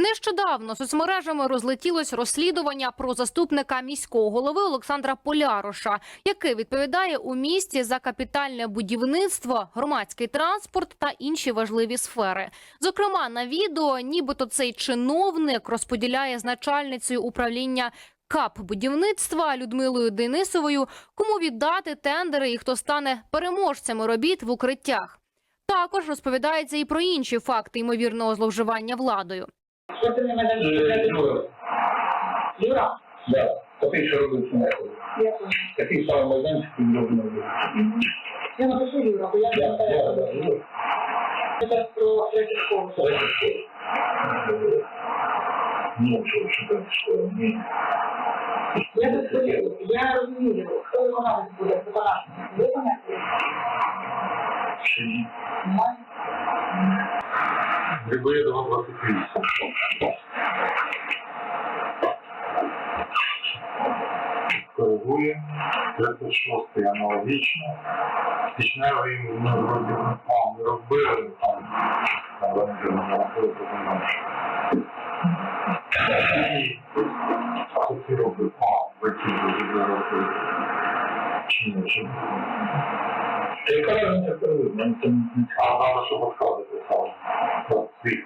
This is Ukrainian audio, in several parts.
Нещодавно соцмережами розлетілось розслідування про заступника міського голови Олександра Поляроша, який відповідає у місті за капітальне будівництво, громадський транспорт та інші важливі сфери. Зокрема, на відео, нібито цей чиновник розподіляє з начальницею управління. КАП будівництва Людмилою Денисовою, кому віддати тендери і хто стане переможцями робіт в укриттях. Також розповідається і про інші факти ймовірного зловживання владою. Що ти не мене Е, Юра, Юра? да. Такий, що робив Сінековий. Я понял. Такий самий майданчик він робив. Я напишу Юра, бо я Да, да, да, не Юра. Про третю школу. Ну, що, що там, що, ні. Я тут хвилюю. Я розумію, хто виконавець буде виконавець. Виконавець? Ще ні. Немає? Грибоєдова 28. Коригує. 36 аналогічно. Тичневий ми робили там. Там не робили, не. І що ці робили? А, в які вже. Чи ні, чи. Яка разниця переводить? А відкази писали. Свій.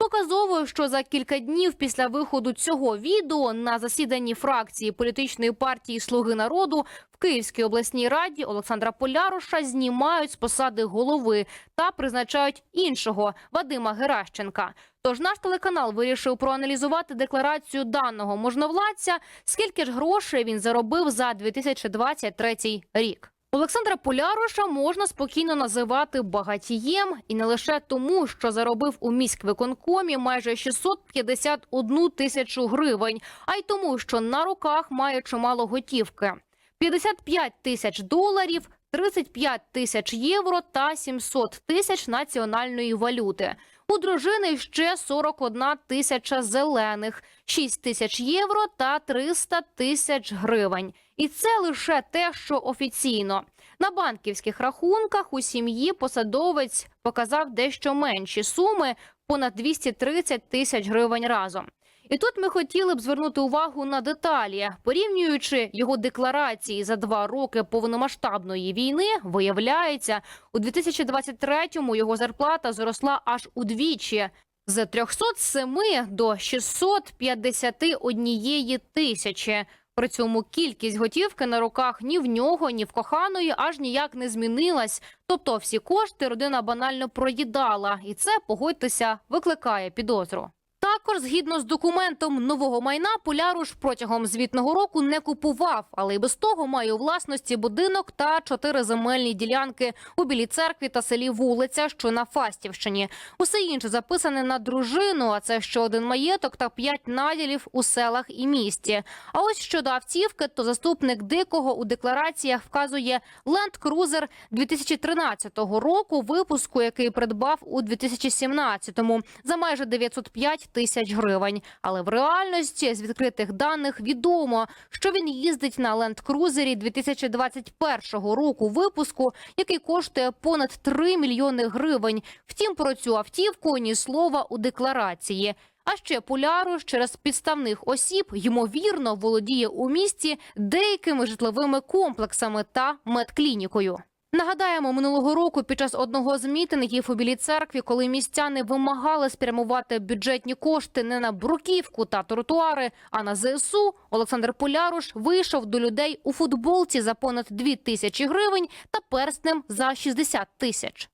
Показово, що за кілька днів після виходу цього відео на засіданні фракції політичної партії Слуги народу в Київській обласній раді Олександра Поляруша знімають з посади голови та призначають іншого Вадима Геращенка. Тож наш телеканал вирішив проаналізувати декларацію даного можновладця, скільки ж грошей він заробив за 2023 рік. Олександра Поляроша можна спокійно називати багатієм, і не лише тому, що заробив у міськвиконкомі майже 651 тисячу гривень, а й тому, що на руках має чимало готівки: 55 тисяч доларів, 35 тисяч євро та 700 тисяч національної валюти. У дружини ще 41 тисяча зелених, 6 тисяч євро та 300 тисяч гривень. І це лише те, що офіційно. На банківських рахунках у сім'ї посадовець показав дещо менші суми понад 230 тисяч гривень разом. І тут ми хотіли б звернути увагу на деталі, порівнюючи його декларації за два роки повномасштабної війни, виявляється, у 2023-му його зарплата зросла аж удвічі з 307 до 651 тисячі. При цьому кількість готівки на руках ні в нього, ні в коханої аж ніяк не змінилась. Тобто всі кошти родина банально проїдала, і це погодьтеся викликає підозру. Також, згідно з документом нового майна, Поляруш протягом звітного року не купував, але й без того має у власності будинок та чотири земельні ділянки у Білій церкві та селі Вулиця, що на Фастівщині. Усе інше записане на дружину, а це ще один маєток та п'ять наділів у селах і місті. А ось щодо автівки, то заступник дикого у деклараціях вказує Land Cruiser 2013 року, випуску, який придбав у 2017-му за майже 905 тисяч гривень. Але в реальності з відкритих даних відомо, що він їздить на Cruiser 2021 року випуску, який коштує понад 3 мільйони гривень. Втім, про цю автівку ні слова у декларації. А ще Поляруш через підставних осіб ймовірно володіє у місті деякими житловими комплексами та медклінікою. Нагадаємо, минулого року під час одного з мітингів у Білій церкві, коли містяни вимагали спрямувати бюджетні кошти не на бруківку та тротуари, а на ЗСУ, Олександр Поляруш вийшов до людей у футболці за понад 2 тисячі гривень та перстнем за 60 тисяч.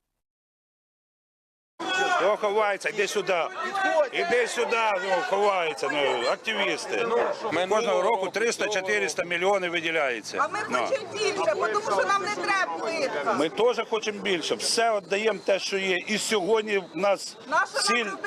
Його ховається, йди сюди. Іди сюди, ну, ховається, ну, активісти. Кожного року 300-400 мільйонів виділяється. А ми Ну. хочемо більше, бо тому що нам не треба плитка. Ми теж хочемо більше. Все віддаємо те, що є. І сьогодні в нас нам